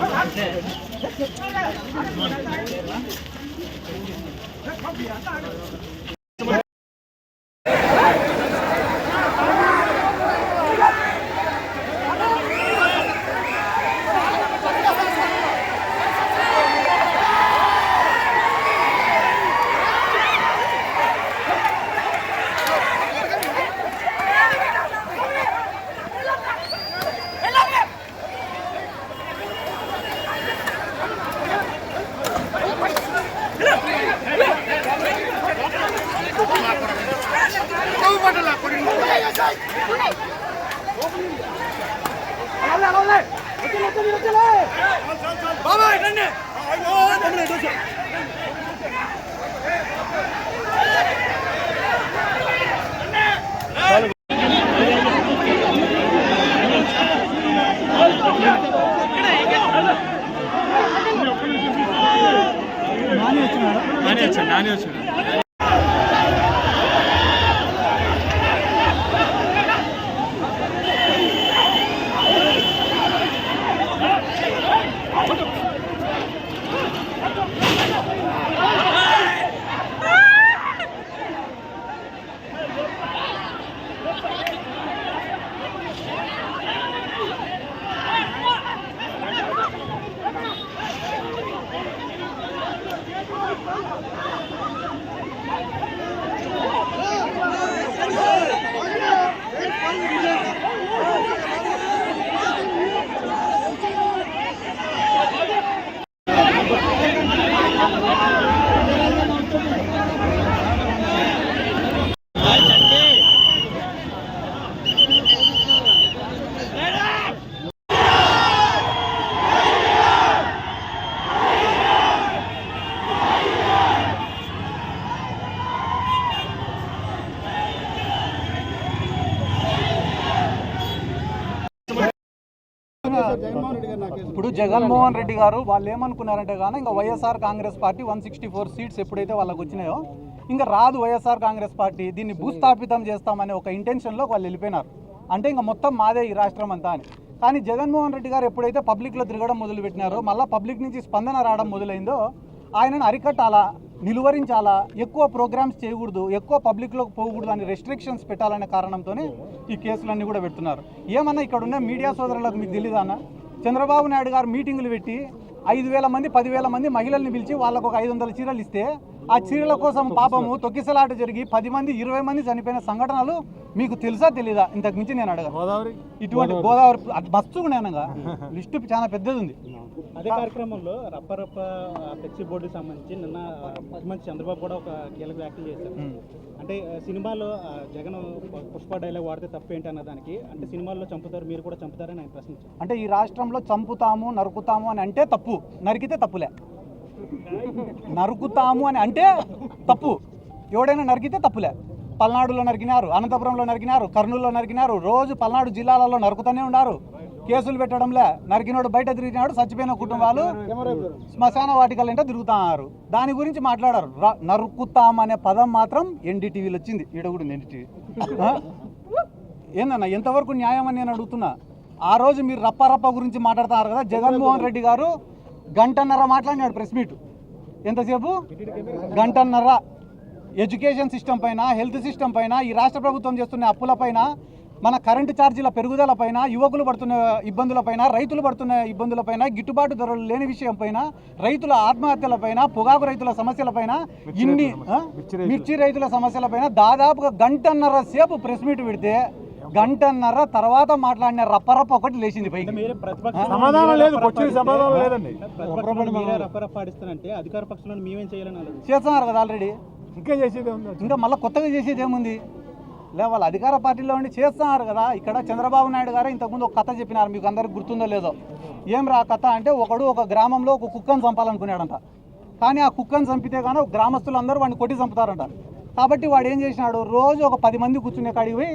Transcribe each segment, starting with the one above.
カービーやったー! నాని వచ్చాడు నాని వచ్చాడు ఇప్పుడు జగన్మోహన్ రెడ్డి గారు వాళ్ళు ఏమనుకున్నారంటే కానీ ఇంకా YSR Congress party one sixty four seats ఎప్పుడైతే వాళ్ళకి వచ్చినాయో ఇంకా రాదు వైఎస్ఆర్ కాంగ్రెస్ పార్టీ దీన్ని భూస్థాపితం చేస్తామనే ఒక ఇంటెన్షన్లో వాళ్ళు వెళ్ళిపోయినారు. అంటే ఇంకా మొత్తం మాదే ఈ రాష్ట్రం అంతా అని. కానీ జగన్మోహన్ రెడ్డి గారు ఎప్పుడైతే పబ్లిక్లో తిరగడం మొదలుపెట్టినారో మళ్ళీ పబ్లిక్ నుంచి స్పందన రావడం మొదలైందో ఆయనను అరికట్టాలా? నిలువరించాలా? ఎక్కువ ప్రోగ్రామ్స్ చేయకూడదు ఎక్కువ పబ్లిక్లోకి పోకూడదు అని రెస్ట్రిక్షన్స్ పెట్టాలనే కారణంతోనే ఈ కేసులన్నీ కూడా పెడుతున్నారు. ఏమన్నా ఇక్కడ ఉన్న మీడియా సోదరులకు మీకు తెలీదా అన్న? చంద్రబాబు నాయుడు గారు మీటింగులు పెట్టి ఐదు వేల మంది పదివేల మంది మహిళల్ని పిలిచి వాళ్ళకు ఒక ఐదు వందల చీరలు ఇస్తే ఆ చీరల కోసం పాపము తొక్కిసలాట జరిగి పది మంది ఇరవై మంది చనిపోయిన సంఘటనలు మీకు తెలుసా తెలీదా? ఇంతకు మించి నేను అడగను. గోదావరి? ఇటువంటి గోదావరి. అది మస్తు నేనగా లిస్టు చాలా పెద్దది ఉంది అదే కార్యక్రమంలో రప్పరప్ప ఫ్లెక్సీ బోర్డుకి సంబంధించి నిన్న ముఖ్యమంత్రి చంద్రబాబు కూడా ఒక కీలక వ్యాఖ్యలు చేశారు. అంటే సినిమాలో జగన్ పుష్ప డైలాగ్ వాడితే తప్పేంటి అన్న దానికి అంటే సినిమాల్లో చంపుతారు మీరు కూడా చంపుతారని ఆయన ప్రశ్నించారు. అంటే ఈ రాష్ట్రంలో చంపుతాము నరుకుతాము అని అంటే తప్పు. నరికితే తప్పులే. నరుకుతాము అని అంటే తప్పు. ఎవడైనా నరికితే తప్పులే. పల్నాడులో నరికినారు అనంతపురంలో నరికినారు కర్నూలులో నరికినారు రోజు పల్నాడు జిల్లాలలో నరుకుతూనే ఉన్నారు. కేసులు పెట్టడంలే. నరికినోడు బయట తిరిగినాడు చచ్చిపోయిన కుటుంబాలు శ్మశాన వాటికలంటే తిరుగుతున్నారు దాని గురించి మాట్లాడారు. నరుకుతాం అనే పదం మాత్రం ఎన్డీటీవీలో వచ్చింది. ఈడ ఎన్డీటీవీ. ఏందన్నా ఎంతవరకు న్యాయం అని నేను అడుగుతున్నా? ఆ రోజు మీరు రప్ప రప్ప గురించి మాట్లాడుతున్నారు కదా జగన్మోహన్ రెడ్డి గారు గంటన్నర మాట్లాడినాడు ప్రెస్ మీట్. ఎంతసేపు? గంటన్నర. ఎడ్యుకేషన్ సిస్టమ్ పైన హెల్త్ సిస్టమ్ పైన ఈ రాష్ట్ర ప్రభుత్వం చేస్తున్న అప్పుల పైన మన కరెంటు ఛార్జీల పెరుగుదల పైన యువకులు పడుతున్న ఇబ్బందుల పైన రైతులు పడుతున్న ఇబ్బందుల పైన గిట్టుబాటు ధరలు లేని విషయం పైన రైతుల ఆత్మహత్యల పైన పొగాకు రైతుల సమస్యల పైన ఇన్ని? మిర్చి రైతుల సమస్యల పైన దాదాపుగా గంటన్నర సేపు ప్రెస్ మీట్ పెడితే గంటన్నర తర్వాత మాట్లాడిన రప్పరప్ప ఒకటి లేచింది పైకి. సమాధానం లేదు సమాధానం లేదండి. రప్పరప్ప ఆడిస్తానంటే అధికార పక్షంలో మేమేం చేయాలని అన్నారు చేస్తున్నారు కదా ఆల్రెడీ ఇంకా చేసేది ఉంది ఇంకా మళ్ళీ కొత్తగా చేసేది ఏముంది? లే వాళ్ళ అధికార పార్టీలో ఉండి చేస్తున్నారు కదా ఇక్కడ చంద్రబాబు నాయుడు గారు ఇంతకుముందు ఒక కథ చెప్పినారు మీకు అందరికి గుర్తుందో లేదో. ఏం రా కథ అంటే ఒకడు ఒక గ్రామంలో ఒక కుక్కను చంపాలనుకున్నాడంట. కానీ ఆ కుక్కను చంపితే కానీ గ్రామస్తులందరూ వాడిని కొట్టి చంపుతారంట. కాబట్టి వాడు ఏం చేసినాడు? రోజు ఒక పది మంది కూర్చునే కాడికి పోయి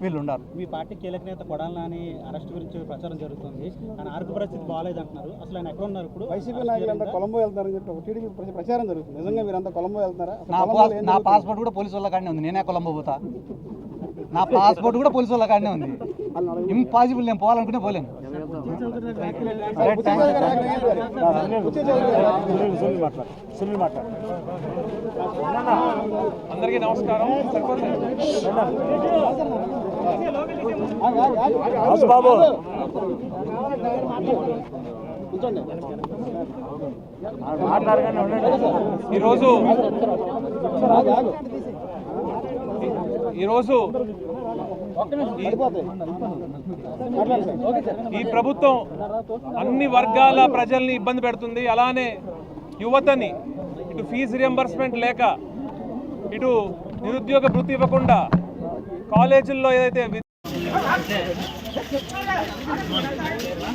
వీళ్ళు ఉన్నారు మీ పార్టీ కీలక నేత కొడాలి నాని అరెస్ట్ గురించి ప్రచారం జరుగుతుంది. ఆయన ఆరోగ్య పరిస్థితి బాగాలేదు అంటున్నారు. అసలు ఆయన ఎక్కడ ఉన్నారు ఇప్పుడు? వైసీపీ నాయకులంతా కొలంబో వెళ్తారని చెప్పి ఒక టీడీపీ ప్రచ- ప్రచారం జరుగుతుంది. నిజంగా వీరంతా కొలంబో వెళ్తారా నా? పాస్పోర్ట్ కూడా పోలీసు వాళ్ళ కాడనే ఉంది. నేనే కొలంబో పోతా. నా పాస్పోర్ట్ కూడా పోలీసు వాళ్ళ కాడనే ఉంది. ఇంపాసిబుల్ నేను పోవాలనుకునే పోలేను. అందరికీ నమస్కారం. బాబు మాట్లాడగానే ఉండండి. ఈరోజు ఈరోజు ఈ ప్రభుత్వం అన్ని వర్గాల ప్రజల్ని ఇబ్బంది పెడుతుంది. అలానే యువతని ఇటు ఫీజు రియంబర్స్మెంట్ లేక ఇటు నిరుద్యోగ వృత్తి ఇవ్వకుండా కాలేజీల్లో ఏదైతే 来来来来来来